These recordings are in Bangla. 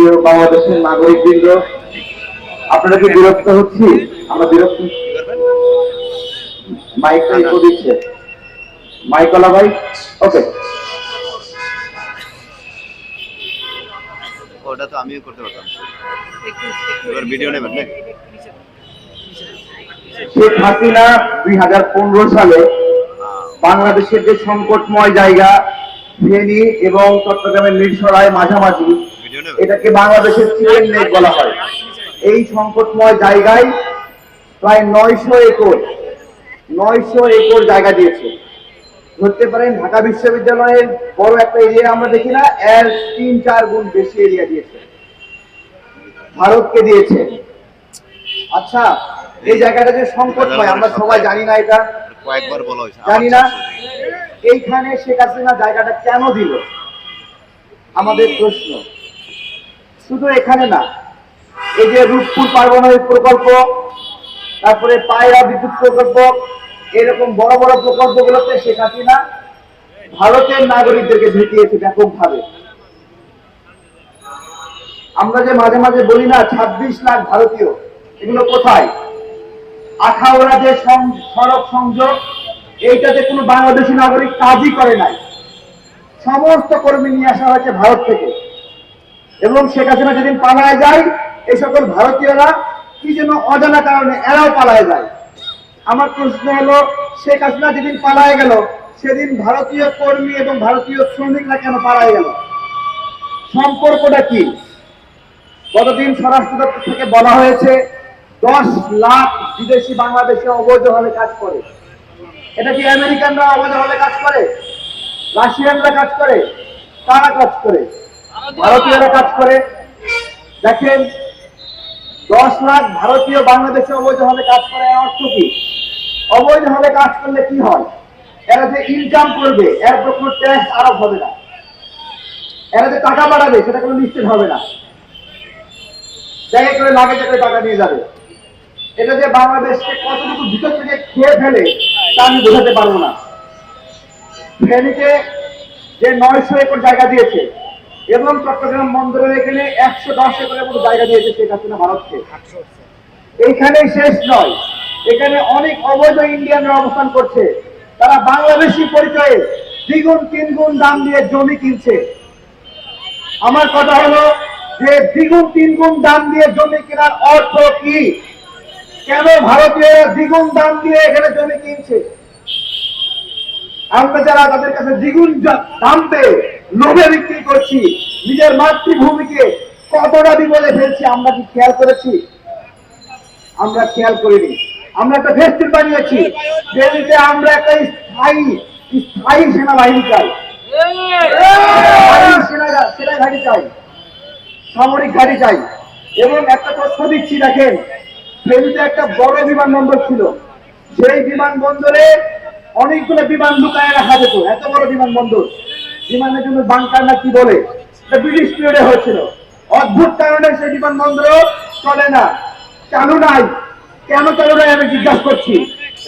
প্রিয় বাংলাদেশের নাগরিক বৃন্দ আপনারা কি বিরক্ত হচ্ছি? আমরা বিরক্ত মাইকটা ইকো দিচ্ছে মাইকলা ভাই? ওকে ওটা তো আমিও করতে পারতাম। এবার ভিডিও নেবেন শেখ হাসিনা দুই হাজার পনেরো সালে বাংলাদেশের যে সংকটময় জায়গা ফেনী এবং চট্টগ্রামের মিরসরায় মাঝামাঝি এটাকে বাংলাদেশের চিকেন লেক বলা হয়। এই সংকটময় জায়গায় প্রায় নয়শো একর নয়শো একর জায়গা দিয়েছে। ধরতে পারেন ঢাকা বিশ্ববিদ্যালয়ের বড় একটা এরিয়া আমরা দেখি না এর তিন চার গুণ বেশি এরিয়া দিয়েছে। ভারতকে দিয়েছে। আচ্ছা এই জায়গাটা যে সংকটময় আমরা সবাই জানি না এটা। কয়েকবার বলা হয়েছে। জানি না। এইখানে শেখ হাসিনা জায়গাটা কেন দিল? আমাদের প্রশ্ন। শুধু এখানে না, এই যে রূপপুর পারমাণবিক প্রকল্প, তারপরে পায়রা বিদ্যুৎ প্রকল্প, এরকম বড় বড় প্রকল্পগুলোতে শেখ হাসিনা ভারতের নাগরিকদেরকে ঢুকিয়েছে ব্যাপকভাবে। আমরা যে মাঝে মাঝে বলি না, ছাব্বিশ লাখ ভারতীয়, এগুলো কোথায়? আখাউড়া যে সড়ক সংযোগ, এইটাতে কোনো বাংলাদেশি নাগরিক কাজই করে নাই। সমস্ত কর্মী নিয়ে আসা হয়েছে ভারত থেকে। এবং শেখ হাসিনা যেদিন পালায় যায়, এই সকল ভারতীয়রা কি যেন অজানা কারণে এরাও পালায় যায়। আমার প্রশ্ন হলো, শেখ হাসিনা যেদিন পালায় গেল, সেদিন ভারতীয় কর্মী এবং ভারতীয় শ্রমিকরা কেন পালায় গেল? সম্পর্কটা কি? গতদিন স্বরাষ্ট্র দপ্তর থেকে বলা হয়েছে, দশ লাখ বিদেশি বাংলাদেশে অবৈধভাবে কাজ করে। এটা কি আমেরিকানরা অবৈধভাবে কাজ করে? রাশিয়ানরা কাজ করে? কারা কাজ করে। ভারতীয়রা কাজ করে। দেখেন, দশ লাখ ভারতীয় বাংলাদেশে অবৈধভাবে কাজ করে অর্থ কি? অবৈধভাবে কাজ করলে কি হয়? এরা যে ইনকাম করবে, এর উপর কোনো ট্যাক্স আরোপ হবে না। এরা যে টাকা বাড়াবে, সেটা কোনো নিশ্চিত হবে না। জায়গায় করে লাগে করে টাকা নিয়ে যাবে। এটা যে বাংলাদেশকে কতটুকু ভিতর থেকে খেয়ে ফেলে, তা আমি বোঝাতে পারব না। ফেনীতে যে নয়শো একর জায়গা দিয়েছে এবং চট্টগ্রাম বন্দরের এখানে একশো দশ একরের মতো জায়গা দিয়েছে শেখ হাসিনা ভারতকে। এইখানেই শেষ নয়। এখানে অনেক অবৈধ ইন্ডিয়ানরা অবস্থান করছে। তারা বাংলাদেশি পরিচয়ে দ্বিগুণ, তিনগুণ দাম দিয়ে জমি কিনছে। আমার কথা হলো যে দ্বিগুণ, তিনগুণ দাম দিয়ে জমি কেনার অর্থ কি? কেন ভারতীয়রা দ্বিগুণ দাম দিয়ে এখানে জমি কিনছে? আমরা যারা তাদের কাছে দ্বিগুণ দাম পেয়ে লোভে বিক্রি করছি, নিজের মাতৃভূমিকে কতটা বিপদে ফেলছি আমরা কি খেয়াল করেছি? আমরা খেয়াল করিনি। আমরা একটা ফেস্টিভ বানিয়েছি দিল্লিতে আমরা একটা স্থায়ী স্থায়ী সেনাবাহিনী চাই। সেনা চাই, সামরিক ঘাঁটি চাই। এবং একটা তথ্য দিচ্ছি দেখেন, ফেনীতে একটা বড় বিমানবন্দর ছিল। সেই বিমানবন্দরে অনেকগুলো বিমান লুকায় রাখা যেত, এত বড় বিমানবন্দর। বিমানের জন্য বাংকার না কি বলে? ব্রিটিশ পিরিয়ডে হয়েছিল। অদ্ভুত কারণে সেই বিমানবন্দর চলে না। চালু নাই? কেন চালু নাই আমি জিজ্ঞাসা করছি।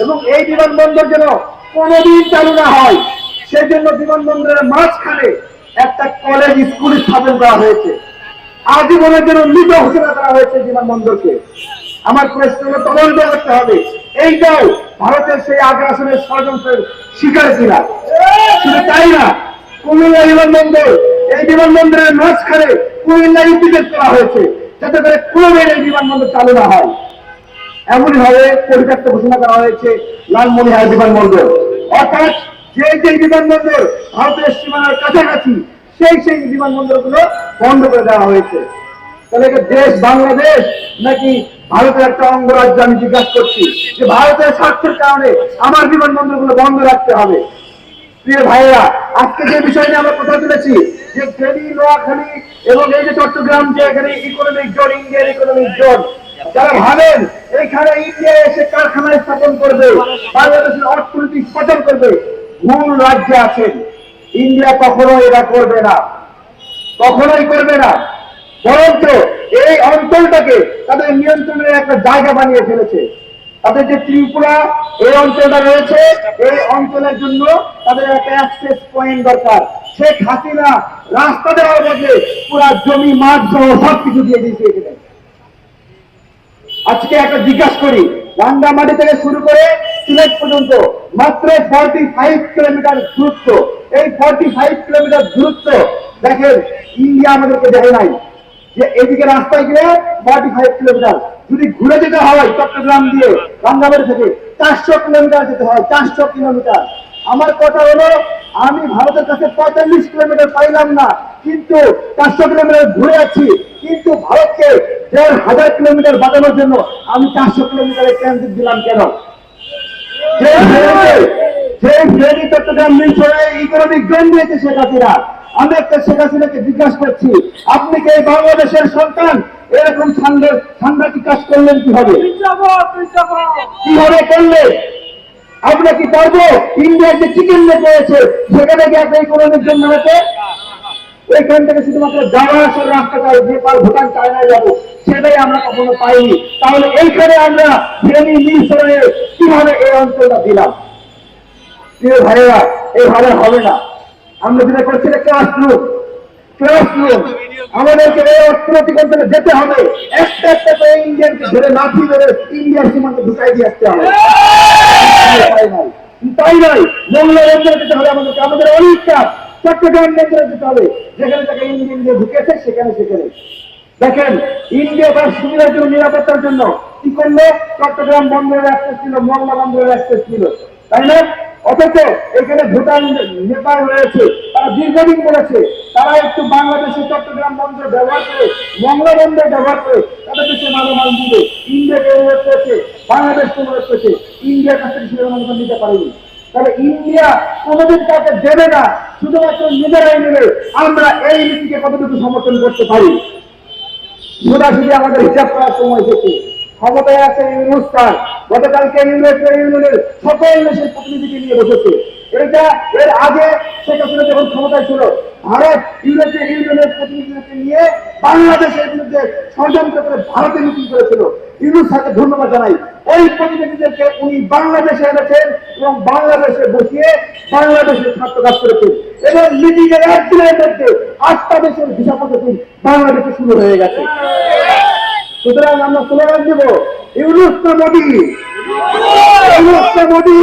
এবং এই বিমানবন্দর যেন কোনোদিন চালু না হয়, সেই জন্য বিমানবন্দরের মাঝখানে একটা কলেজ স্কুল স্থাপন করা হয়েছে। আজীবনের জন্য মৃত ঘোষণা করা হয়েছে বিমানবন্দরকে। আমার প্রশ্ন তদন্ত করতে হবে। এইটাও ভারতের সেই আগ্রাসনের ষড়যন্ত্রের শিকার কিনা? শুধু তাই না কুমিল্লা বিমানবন্দর, এই বিমানবন্দরের মাঝখানে কুমিল্লা ইন্টিগ্রেট করা হয়েছে। যাতে করে কোনোদিন এই বিমানবন্দর চালু না হয়। এমনই ভাবে পরিত্যক্ত ঘোষণা করা হয়েছে লালমনিহার বিমানবন্দর। অর্থাৎ যে যে বিমানবন্দর ভারতের সীমানার কাছাকাছি, সেই সেই বিমানবন্দরগুলো বন্ধ করে দেওয়া হয়েছে। তাহলে দেশ বাংলাদেশ নাকি ভারতের একটা অঙ্গরাজ্য আমি জিজ্ঞাসা করছি যে ভারতের স্বার্থের কারণে আমার বিমানবন্দরগুলো বন্ধ রাখতে হবে। আজকে যে বিষয় নিয়ে আমরা কথা তুলেছি, যে ফেনী, নোয়াখালী এবং এই যে চট্টগ্রাম যে এখানে economic zone Indian economic zone যারা ভাবেন এখানে ইন্ডিয়া এসে কারখানা স্থাপন করবে, বাংলাদেশের অর্থনীতি সচল করবে, ভুল রাজ্যে আছেন। ইন্ডিয়া কখনো এরা করবে না। কখনোই করবে না। বরঞ্চ এই অঞ্চলটাকে তাদের নিয়ন্ত্রণের একটা জায়গা বানিয়ে ফেলেছে। তাদের যে ত্রিপুরা এই অঞ্চলটা রয়েছে, এই অঞ্চলের জন্য তাদের একটা অ্যাক্সেস পয়েন্ট দরকার। শেখ হাসিনা রাস্তা দেওয়ার বদলে পুরা জমি, মাঠ সহ সবকিছু দিয়ে দিয়েছে আজকে একটা জিজ্ঞাসা করি রাঙ্গামাটি থেকে শুরু করে সিলেট পর্যন্ত মাত্র ফর্টি ফাইভ কিলোমিটার দূরত্ব। এই ফর্টি ফাইভ কিলোমিটার দূরত্ব, দেখেন ইন্ডিয়া আমাদেরকে দেখে নাই। যে এদিকে রাস্তায় গিয়ে ফর্টি ফাইভ কিলোমিটার যদি ঘুরে যেতে হয় চট্টগ্রাম দিয়ে রাঙ্গামাটি থেকে চারশো কিলোমিটার যেতে হয়, চারশো কিলোমিটার। আমার কথা হলো, আমি ভারতের কাছে পঁয়তাল্লিশ কিলোমিটার পাইলাম না, কিন্তু চারশো কিলোমিটার ঘুরে যাচ্ছি কিন্তু ভারতকে দেড় হাজার কিলোমিটার বাঁচানোর জন্য আমি চারশো কিলোমিটারের ট্রানজিট দিলাম কেন? আমি একটা শেখ হাসিনাকে জিজ্ঞাসা করছি, আপনি কি বাংলাদেশের সন্তান? এরকম সাংঘা- সাংঘাতিক কাজ করলেন কীভাবে? কীভাবে করলে আমরা কি পারব? ইন্ডিয়ার যে চিকেন লেগ রয়েছে, সেখানে গিয়ে একটা ইকোনমিক জন্য হতে ওইখান থেকে শুধুমাত্র যাওয়া আসার রাস্তাটা নেপাল, ভুটান, চায়নায় যাব। সেটাই আমরা কখনো পাইনি। তাহলে এইখানে আমরা ফেনী মিশরে কীভাবে এই অঞ্চলটা দিলাম? প্রিয় ভাইয়েরা এইভাবে হবে না। আমরা যেটা করছি ক্লাসরুম ক্লাসরুম আমাদেরকে এই অর্থনৈতিক অঞ্চলে যেতে হবে। একটা একটা করে ইন্ডিয়ানকে ধরে লাঠি ধরে ইন্ডিয়ার সীমান্তে ঢুকাই দিয়ে আসতে হবে। তাই নয়। তাই নয়। মঙ্গলা বন্দরে যেতে হবে আমাদেরকে। আমাদের অনেক কাজ। চট্টগ্রাম বন্দরে যেতে হবে। যেখানে থেকে ইন্ডিয়ান দিয়ে ঢুকেছে, সেখানে সেখানে দেখেন, ইন্ডিয়া তার সুবিধার জন্য, নিরাপত্তার জন্য কি করল? চট্টগ্রাম বন্দরের অ্যাক্সেস ছিল মংলা বন্দরের অ্যাক্সেস ছিল তাই না? অথচ এখানে ভুটান, নেপাল রয়েছে, তারা দীর্ঘদিন করেছে তারা একটু বাংলাদেশের চট্টগ্রাম বন্দর ব্যবহার করে মংলা বন্দর ব্যবহার করে, তাদের দেশে মালামাল দিবে। ইন্ডিয়াকে অনুরোধ করেছে বাংলাদেশকে অনুরোধ করেছে ইন্ডিয়ার কাছ থেকে অনুমোদন নিতে পারেনি। তাহলে ইন্ডিয়া কোনোদিন কাউকে দেবে না, শুধুমাত্র নিজেরাই নেবে। আমরা এই নীতিকে কতটুকু সমর্থন করতে পারি? সোজাসুজি আমাদের হিসাব করার সময় এসেছে ক্ষমতায় আছে ইউনুস খান। গতকালকে ইউনিয়নের সকল দেশের প্রতিনিধিকে নিয়ে বসেছে। এটা এর আগে শেখ হাসিনা যখন ক্ষমতায় ছিল, ভারত ইউরোপীয় ইউনিয়নের প্রতিনিধিকে নিয়ে বাংলাদেশের বিরুদ্ধে ষড়যন্ত্র করে ভারতে মিটিং করেছিল। ইউনুস খানকে ধন্যবাদ জানাই। ওই প্রতিনিধিদেরকে উনি বাংলাদেশে এনেছেন এবং বাংলাদেশে বসিয়ে বাংলাদেশের স্বার্থ কাজ করেছেন। এবং মিটিং এর একদিনের মধ্যে আটটা দেশের ভিসা বাংলাদেশে শুরু হয়ে গেছে। সুতরাং আমরা স্লোগান দেব ইউনুস তো মোদী ইউনুস তো মোদী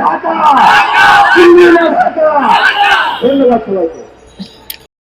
ঢাকা ধন্যবাদ সবাইকে।